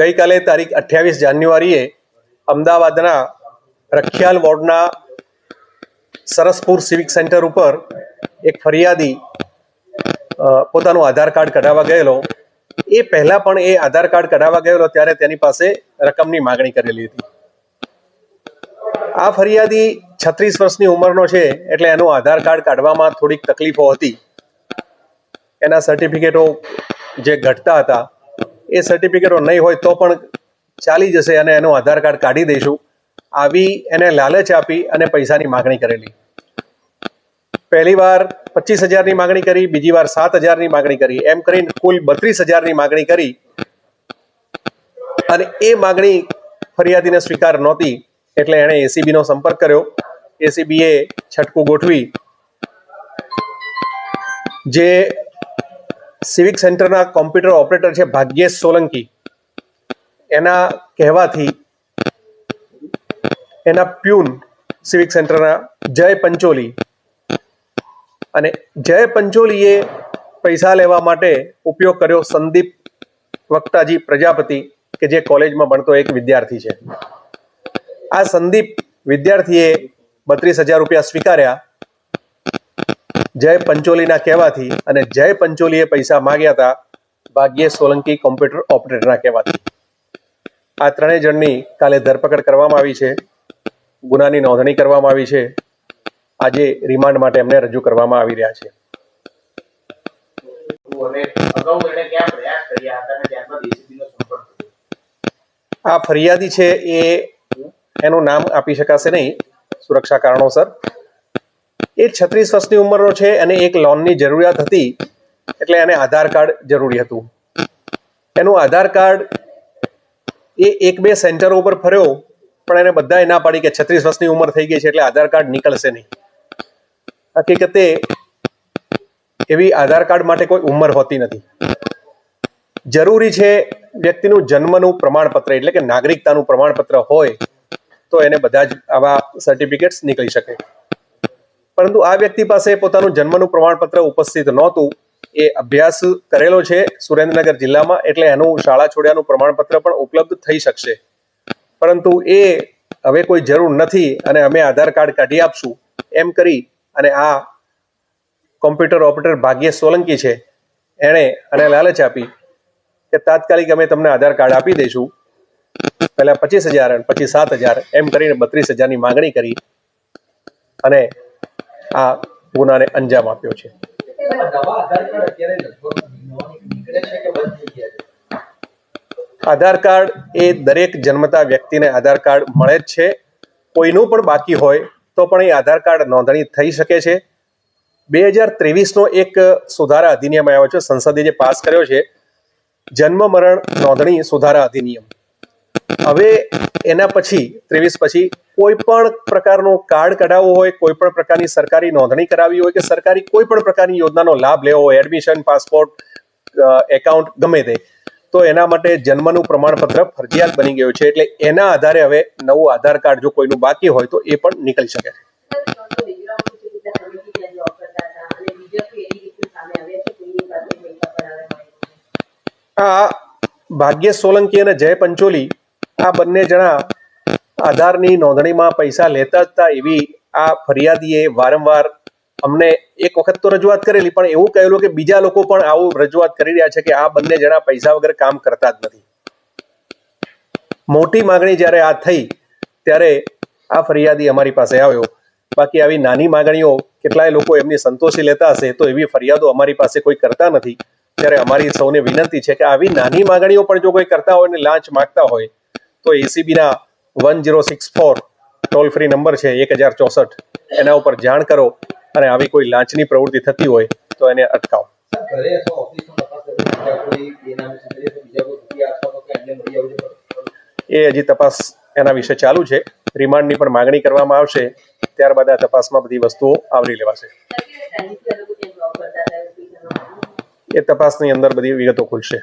ગઈકાલે તારીખ અઠ્યાવીસ જાન્યુઆરીએ અમદાવાદના રખિયાલ વોર્ડના સરસપુર સિવિક સેન્ટર ઉપર એક ફરિયાદી પોતાનું આધાર કાર્ડ કઢાવવા ગયેલો. એ પહેલા પણ એ આધાર કાર્ડ કઢાવવા ગયેલો, ત્યારે તેની પાસે રકમની માગણી કરેલી હતી. આ ફરિયાદી છત્રીસ વર્ષની ઉંમરનો છે એટલે એનું આધાર કાર્ડ કાઢવામાં થોડીક તકલીફો હતી. એના સર્ટિફિકેટો જે ઘટતા હતા, એ સર્ટિફિકેટો નહીં હોય તો પણ ચાલી જશે અને એનું આધાર કાર્ડ કાઢી દઈશું. આવી એને લાલચ આપી અને પૈસાની માગણી કરેલી. પહેલી વાર પચીસ હજારની માગણી કરી, બીજી વાર સાત હજારની માગણી કરી. એમ કરીને કુલ બત્રીસ હજારની માગણી કરી. અને એ માગણી ફરિયાદીને સ્વીકાર નહોતી. એટલે એણે એસીબીનો સંપર્ક કર્યો. એસીબીએ છટકું ગોઠવી. જે સિવિક સેન્ટરના કોમ્પ્યુટર ઓપરેટર છે ભાગ્યેશ સોલંકી. એના કહેવાથી એના પ્યુન સિવિક સેન્ટરના જય પંચોલી. અને જય પંચોલીએ પૈસા લેવા માટે ઉપયોગ કર્યો સંદીપ વક્તાજી પ્રજાપતિ, કે જે કોલેજમાં ભણતો એક વિદ્યાર્થી છે. આ સંદીપ વિદ્યાર્થીએ બત્રીસ હજાર રૂપિયા સ્વીકાર્યા. જય પંચોલીના કહેવાથી અને જય પંચોલીએ પૈસા માંગ્યા હતા ભાગ્યે સોલંકી કોમ્પ્યુટર ઓપરેટરના કહેવાથી. આ ત્રણેય જણની કાલે ધરપકડ કરવામાં આવી છે. ગુનાની નોંધણી કરવામાં આવી છે. આજે રિમાન્ડ માટે એમને રજૂ કરવામાં આવી રહ્યા છે. આ ફરિયાદી છે એ એનું નામ આપી શકાશે નહીં. સુરક્ષા કારણોસર. એ છત્રીસ વર્ષની ઉંમરનો છે અને એક લોનની જરૂરિયાત હતી, એટલે એને આધાર કાર્ડ જરૂરી હતું. એનું આધાર કાર્ડ એ એક બે સેન્ટરો ઉપર ફર્યો, પણ એને બધાએ ના પાડી કે છત્રીસ વર્ષની ઉંમર થઈ ગઈ છે એટલે આધાર કાર્ડ નીકળશે નહીં. હકીકતે એવી આધાર કાર્ડ માટે કોઈ ઉંમર હોતી નથી. જરૂરી છે વ્યક્તિનું જન્મનું પ્રમાણપત્ર, એટલે કે નાગરિકતાનું પ્રમાણપત્ર હોય તો એને બધા જ આવા સર્ટિફિકેટ્સ નીકળી શકે. પરંતુ આ વ્યક્તિ પાસે પોતાનું જન્મનું પ્રમાણપત્ર ઉપસ્થિત નહોતું. એ અભ્યાસ કરેલો છે સુરેન્દ્રનગર જિલ્લામાં, એટલે એનું શાળા છોડ્યાનું પ્રમાણપત્ર પણ ઉપલબ્ધ થઈ શકશે. પરંતુ એ હવે કોઈ જરૂર નથી અને અમે આધાર કાર્ડ કાઢી આપશું. એમ કરી અને આ કોમ્પ્યુટર ઓપરેટર ભાગ્યેશ સોલંકી છે. એણે અને લાલચ આપી કે તાત્કાલિક અમે તમને આધાર કાર્ડ આપી દઈશું પહેલા પચીસ હજાર અને પછી સાત હજાર. એમ કરીને બત્રીસ હજારની માંગણી કરી અને આ ગુનાને અંજામ આપ્યો છે. આધાર કાર્ડ એ દરેક જન્મતા વ્યક્તિને આધાર કાર્ડ મળે જ છે. કોઈનું પણ બાકી હોય તો પણ એ આધાર કાર્ડ નોંધણી થઈ શકે છે. બે હજાર ત્રેવીસનો એક સુધારા અધિનિયમ આવ્યો છે. સંસદે જે પાસ કર્યો છે. જન્મ મરણ નોંધણી સુધારા અધિનિયમ. હવે એના પછી, ત્રેવીસ પછી કોઈ પણ પ્રકારનું કાર્ડ કઢાવવું હોય, કોઈ પણ પ્રકારની સરકારી નોંધણી કરાવી હોય કે સરકારી કોઈ પણ પ્રકારની યોજનાનો લાભ લેવો હોય, એડમિશન, પાસપોર્ટ એકાઉન્ટ, ગમે તે, તો એના માટે જન્મનું પ્રમાણપત્ર ફરજિયાત બની ગયું છે. એટલે એના આધારે હવે નવું આધાર કાર્ડ જો કોઈનું બાકી હોય, તો એ પણ નીકળી શકે છે. આ ભાગ્ય સોલંકી અને જય પંચોલી આ બંને જણા આધારની નોંધણીમાં પૈસા લેતા હતા એવી આ ફરિયાદીએ વારંવાર અમને એક વખત તો રજૂઆત કરેલી, પણ એવું કહેલું કે બીજા લોકો પણ આવું રજૂઆત કરી રહ્યા છે કે આ બંને જણા પૈસા વગર કામ કરતા જ નથી. મોટી માગણી જ્યારે આ થઈ, ત્યારે આ ફરિયાદી અમારી પાસે આવ્યો. બાકી આવી નાની માગણીઓ કેટલાય લોકો એમની સંતોષી લેતા હશે તો એવી ફરિયાદો અમારી પાસે કોઈ કરતા નથી. ત્યારે અમારી સૌને વિનંતી છે કે આવી નાની માગણીઓ પણ જો કોઈ કરતા હોય ને લાંચ માગતા હોય તો એસીબીના one zero six four toll free number છે એક હજાર ચોસઠ. એના ઉપર જાણ કરો અને આવી કોઈ લાંચની પ્રવૃત્તિ થતી હોય તો એને અટકાવો. એ હજી તપાસ એના વિશે ચાલુ છે. રિમાન્ડની પણ માગણી કરવામાં આવશે. ત્યારબાદ આ તપાસમાં બધી વસ્તુઓ આવરી લેવાશે. એ તપાસની અંદર બધી વિગતો ખુલશે.